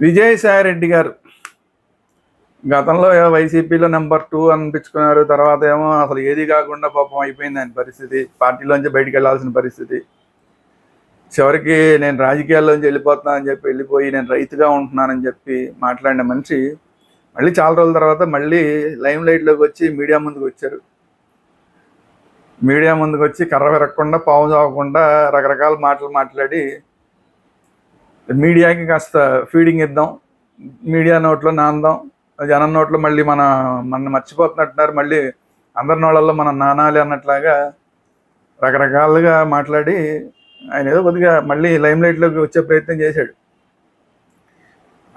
విజయసాయిరెడ్డి గారు. గతంలో వైసీపీలో నెంబర్ టూ అనిపించుకున్నారు తర్వాత ఏమో అసలు ఏది కాకుండా పాపం అయిపోయింది ఆయన పరిస్థితి. పార్టీలోంచి బయటికి వెళ్ళాల్సిన పరిస్థితి. చివరికి నేను రాజకీయాల్లోంచి వెళ్ళిపోతున్నానని చెప్పి వెళ్ళిపోయి నేను రైతుగా ఉంటున్నానని చెప్పి మాట్లాడిన మనిషి మళ్ళీ చాలా రోజుల తర్వాత మళ్ళీ లైమ్ లైట్లోకి వచ్చి మీడియా ముందుకు వచ్చారు. మీడియా ముందుకు వచ్చి కర్ర విరగకుండా పావు చావకుండా రకరకాల మాటలు మాట్లాడి మీడియాకి కాస్త ఫీడింగ్ ఇద్దాం. మీడియా నోట్లో నాందాం. జనం నోట్లో మళ్ళీ మన మన మర్చిపోతున్నట్టున్నారు. మళ్ళీ అందరి నోళ్ళల్లో మనం నానాలి అన్నట్లాగా రకరకాలుగా మాట్లాడి ఆయన ఏదో కొద్దిగా మళ్ళీ లైమ్ లైట్లోకి వచ్చే ప్రయత్నం చేశాడు.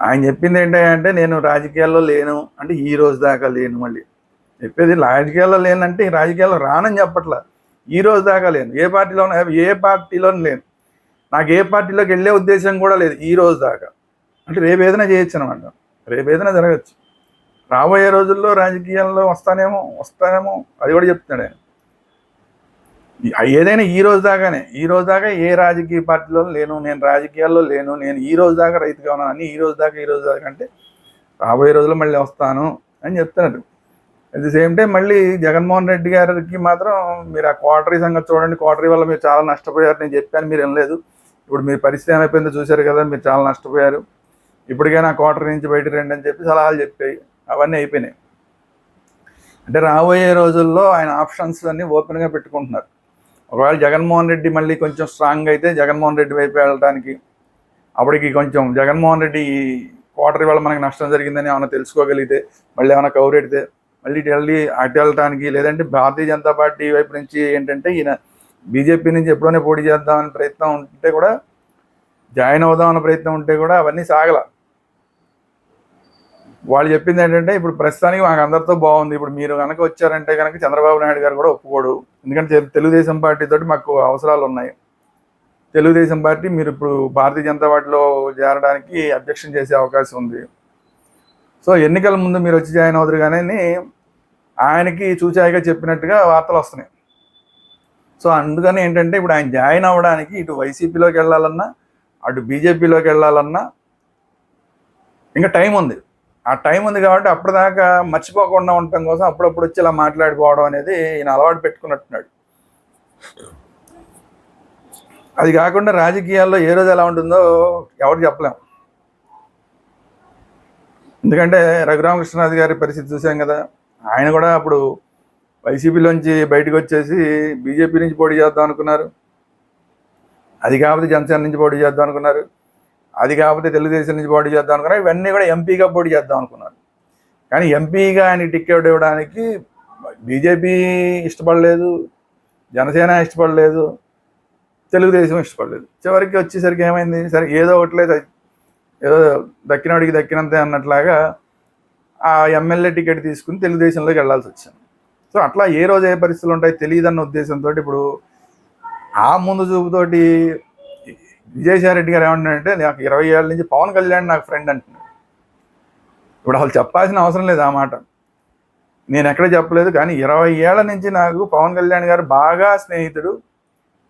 ఆయన చెప్పింది ఏంటంటే నేను రాజకీయాల్లో లేను అంటే ఈ రోజు దాకా లేను మళ్ళీ. చెప్పేది రాజకీయాల్లో లేనంటే రాజకీయాల్లో రానని చెప్పట్లా. ఈ రోజు దాకా లేను. ఏ పార్టీలో ఏ పార్టీలోనూ లేను. నాకు ఏ పార్టీలోకి వెళ్ళే ఉద్దేశం కూడా లేదు ఈ రోజు దాకా. అంటే రేపు ఏదైనా చేయొచ్చు అనమాట రేపు ఏదైనా జరగచ్చు. రాబోయే రోజుల్లో రాజకీయాల్లో వస్తానేమో వస్తానేమో అది కూడా చెప్తున్నాడు ఆయన. ఏదైనా ఈ రోజు దాకానే ఈ రోజు దాకా ఏ రాజకీయ పార్టీలో లేను నేను రాజకీయాల్లో లేను నేను ఈ రోజు దాకా రైతుగా ఉన్నాను అని ఈ రోజు దాకా ఈ రోజు దాకా అంటే రాబోయే రోజుల్లో మళ్ళీ వస్తాను అని చెప్తున్నాడు. అట్ ది సేమ్ టైం మళ్ళీ జగన్మోహన్ రెడ్డి గారికి మాత్రం మీరు ఆ క్వార్టరీ సంగతి చూడండి. క్వార్టరీ వల్ల మీరు చాలా నష్టపోయారు నేను చెప్పాను మీరు వినలేదు. ఇప్పుడు మీ పరిస్థితి ఏమైపోయిందో చూశారు కదా మీరు చాలా నష్టపోయారు. ఇప్పటికైనా క్వార్టర్ నుంచి బయటకు రండి అని చెప్పి సలహాలు చెప్పాయి. అవన్నీ అయిపోయినాయి. అంటే రాబోయే రోజుల్లో ఆయన ఆప్షన్స్ అన్నీ ఓపెన్గా పెట్టుకుంటున్నారు. ఒకవేళ జగన్మోహన్ రెడ్డి మళ్ళీ కొంచెం స్ట్రాంగ్ అయితే జగన్మోహన్ రెడ్డి వైపు వెళ్ళడానికి అప్పటికి కొంచెం జగన్మోహన్ రెడ్డి క్వార్టర్ వల్ల మనకి నష్టం జరిగిందని ఏమైనా తెలుసుకోగలిగితే మళ్ళీ ఏమైనా కౌరెడితే మళ్ళీ ఢిల్లీ వెళ్ళి అటు వెళ్ళటానికి లేదంటే భారతీయ జనతా పార్టీ వైపు నుంచి ఏంటంటే ఈయన బీజేపీ నుంచి ఎప్పుడైనా పోటీ చేద్దామని ప్రయత్నం ఉంటే కూడా జాయిన్ అవుదామన్న ప్రయత్నం ఉంటే కూడా అవన్నీ సాగల. వాళ్ళు చెప్పింది ఏంటంటే ఇప్పుడు ప్రస్తుతానికి మాకు అందరితో బాగుంది. ఇప్పుడు మీరు కనుక వచ్చారంటే కనుక చంద్రబాబు నాయుడు గారు కూడా ఒప్పుకోడు. ఎందుకంటే తెలుగుదేశం పార్టీతో మాకు అవసరాలు ఉన్నాయి. తెలుగుదేశం పార్టీ మీరు ఇప్పుడు భారతీయ జనతా పార్టీలో చేరడానికి అబ్జెక్షన్ చేసే అవకాశం ఉంది. సో ఎన్నికల ముందు మీరు వచ్చి జాయిన్ అవుతారు కానీ ఆయనకి చూచాయిగా చెప్పినట్టుగా వార్తలు వస్తున్నాయి. సో అందుకని ఏంటంటే ఇప్పుడు ఆయన జాయిన్ అవ్వడానికి ఇటు వైసీపీలోకి వెళ్ళాలన్నా అటు బీజేపీలోకి వెళ్ళాలన్నా ఇంకా టైం ఉంది. ఆ టైం ఉంది కాబట్టి అప్పటిదాకా మర్చిపోకుండా ఉండటం కోసం అప్పుడప్పుడు వచ్చి ఇలా మాట్లాడుకోవడం అనేది ఈయన అలవాటు పెట్టుకున్నట్టున్నాడు. అది కాకుండా రాజకీయాల్లో ఏ రోజు ఎలా ఉంటుందో ఎవరు చెప్పలేం. ఎందుకంటే రఘురామకృష్ణరాజు గారి పరిస్థితి చూసాం కదా ఆయన కూడా అప్పుడు వైసీపీలోంచి బయటకు వచ్చేసి బీజేపీ నుంచి పోటీ చేద్దాం అనుకున్నారు. అది కాకపోతే జనసేన నుంచి పోటీ చేద్దాం అనుకున్నారు. అది కాకపోతే తెలుగుదేశం నుంచి పోటీ చేద్దాం అనుకున్నారు. ఇవన్నీ కూడా ఎంపీగా పోటీ చేద్దాం అనుకున్నారు. కానీ ఎంపీగా ఆయన టికెట్ ఇవ్వడానికి బీజేపీ ఇష్టపడలేదు జనసేన ఇష్టపడలేదు తెలుగుదేశం ఇష్టపడలేదు. చివరికి వచ్చేసరికి ఏమైంది? సరే ఏదో ఒకట్లేదు ఏదో దక్కినవాడికి దక్కినంతే అన్నట్లాగా ఆ ఎమ్మెల్యే టికెట్ తీసుకుని తెలుగుదేశంలోకి వెళ్ళాల్సి వచ్చింది. సో అట్లా ఏ రోజు ఏ పరిస్థితులు ఉంటాయి తెలియదన్న ఉద్దేశంతో ఇప్పుడు ఆ ముందు చూపుతోటి విజయసాయిరెడ్డి గారు ఏమంటున్నాడంటే నాకు ఇరవై ఏళ్ళ నుంచి పవన్ కళ్యాణ్ నాకు ఫ్రెండ్ అంటున్నాడు. ఇప్పుడు అసలు చెప్పాల్సిన అవసరం లేదు ఆ మాట. నేను ఎక్కడ చెప్పలేదు కానీ ఇరవై ఏళ్ళ నుంచి నాకు పవన్ కళ్యాణ్ గారు బాగా స్నేహితుడు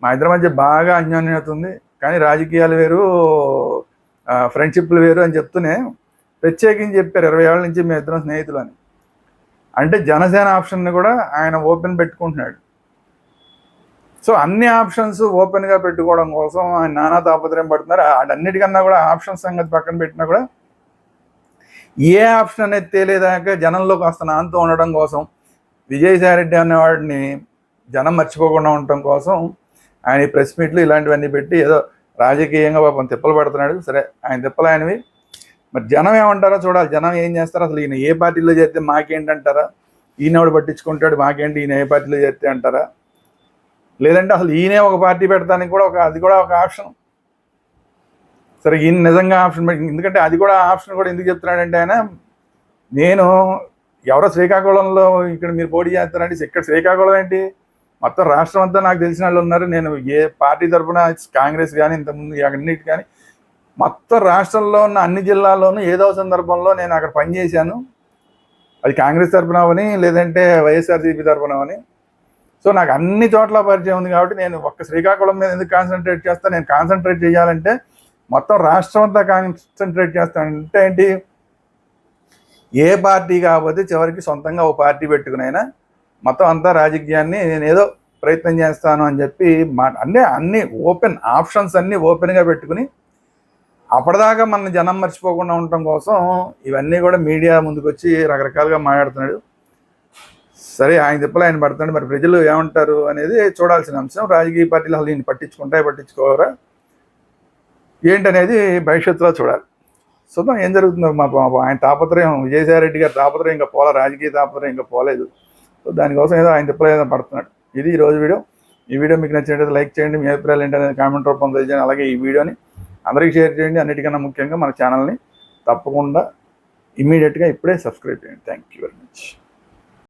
మా ఇద్దరి మధ్య బాగా అన్యోన్యత ఉంది కానీ రాజకీయాలు వేరు ఫ్రెండ్షిప్లు వేరు అని చెప్తూనే ప్రత్యేకించి చెప్పారు ఇరవై ఏళ్ళ నుంచి మీ ఇద్దరం స్నేహితులు అని. అంటే జనసేన ఆప్షన్ని కూడా ఆయన ఓపెన్ పెట్టుకుంటున్నాడు. సో అన్ని ఆప్షన్స్ ఓపెన్గా పెట్టుకోవడం కోసం ఆయన నానా తాపత్రయం పడుతున్నారు. అన్నిటికన్నా కూడా ఆప్షన్ సంగతి పక్కన పెట్టినా కూడా ఏ ఆప్షన్ అనేది తేలేదాకా జనంలో కాస్త నాంతో ఉండడం కోసం విజయసాయి రెడ్డి అనేవాడిని జనం మర్చిపోకుండా ఉండటం కోసం ఆయన ప్రెస్ మీట్లు ఇలాంటివన్నీ పెట్టి ఏదో రాజకీయంగా పాపం తిప్పలు పడుతున్నాడు. సరే ఆయన తిప్పలు ఆయనవి. మరి జనం ఏమంటారో చూడాలి. జనం ఏం చేస్తారో అసలు ఈయన ఏ పార్టీలో చేస్తే మాకేంటంటారా? ఈయనవాడు పట్టించుకుంటాడు? మాకేంటి ఈయన ఏ పార్టీలో చేస్తే అంటారా? లేదంటే అసలు ఈయనే ఒక పార్టీ పెడతానికి కూడా ఒక అది కూడా ఒక ఆప్షన్. సరే ఈయన నిజంగా ఆప్షన్ ఎందుకంటే అది కూడా ఆప్షన్ కూడా ఎందుకు చెప్తున్నాడంటే ఆయన నేను ఎవరో శ్రీకాకుళంలో ఇక్కడ మీరు పోటీ చేస్తారండి ఇక్కడ శ్రీకాకుళం ఏంటి? మొత్తం రాష్ట్రం అంతా నాకు తెలిసిన వాళ్ళు ఉన్నారు. నేను ఏ పార్టీ తరఫున కాంగ్రెస్ కానీ ఇంతకుముందు అన్నిటి కానీ మొత్తం రాష్ట్రంలో ఉన్న అన్ని జిల్లాల్లోనూ ఏదో సందర్భంలో నేను అక్కడ పనిచేశాను. అది కాంగ్రెస్ తరఫున అవని లేదంటే వైఎస్ఆర్సీపీ తరఫున అవని. సో నాకు అన్ని చోట్ల పరిచయం ఉంది కాబట్టి నేను ఒక్క శ్రీకాకుళం మీద ఎందుకు కాన్సన్ట్రేట్ చేస్తాను నేను కాన్సన్ట్రేట్ చేయాలంటే మొత్తం రాష్ట్రం అంతా కాన్సన్ట్రేట్ అంటే ఏంటి? ఏ పార్టీ కాకపోతే చివరికి సొంతంగా ఓ పార్టీ పెట్టుకునైనా మొత్తం అంతా రాజకీయాన్ని నేను ఏదో ప్రయత్నం చేస్తాను అని చెప్పి మా అంటే అన్ని ఓపెన్ ఆప్షన్స్ అన్నీ ఓపెన్గా పెట్టుకుని అప్పటిదాకా మన జనం మర్చిపోకుండా ఉండటం కోసం ఇవన్నీ కూడా మీడియా ముందుకు వచ్చి రకరకాలుగా మాట్లాడుతున్నాడు. సరే ఆయన తిప్పలు ఆయన పడుతున్నాడు. మరి ప్రజలు ఏమంటారు అనేది చూడాల్సిన అంశం. రాజకీయ పార్టీలు అసలు దీన్ని పట్టించుకుంటాయి పట్టించుకోరా ఏంటనేది భవిష్యత్తులో చూడాలి. చూద్దాం ఏం జరుగుతుందో. మా ఆయన తాపత్రయం విజయసాయిరెడ్డి గారి తాపత్రయం ఇంకా పోలే రాజకీయ తాపత్రయం ఇంకా పోలేదు. సో దానికోసం ఏదో ఆయన తిప్పలు ఏదో పడుతున్నాడు. ఇది ఈ రోజు వీడియో. ఈ వీడియో మీకు నచ్చినట్లయితే లైక్ చేయండి. మీ అభిప్రాయాలు ఏంటనేది కామెంట్ రూపంలో తెలియజేయండి. అలాగే ఈ వీడియోని అందరికీ షేర్ చేయండి. అన్నిటికన్నా ముఖ్యంగా మన ఛానల్ని తప్పకుండా ఇమీడియట్గా ఇప్పుడే సబ్స్క్రైబ్ చేయండి. Thank you very much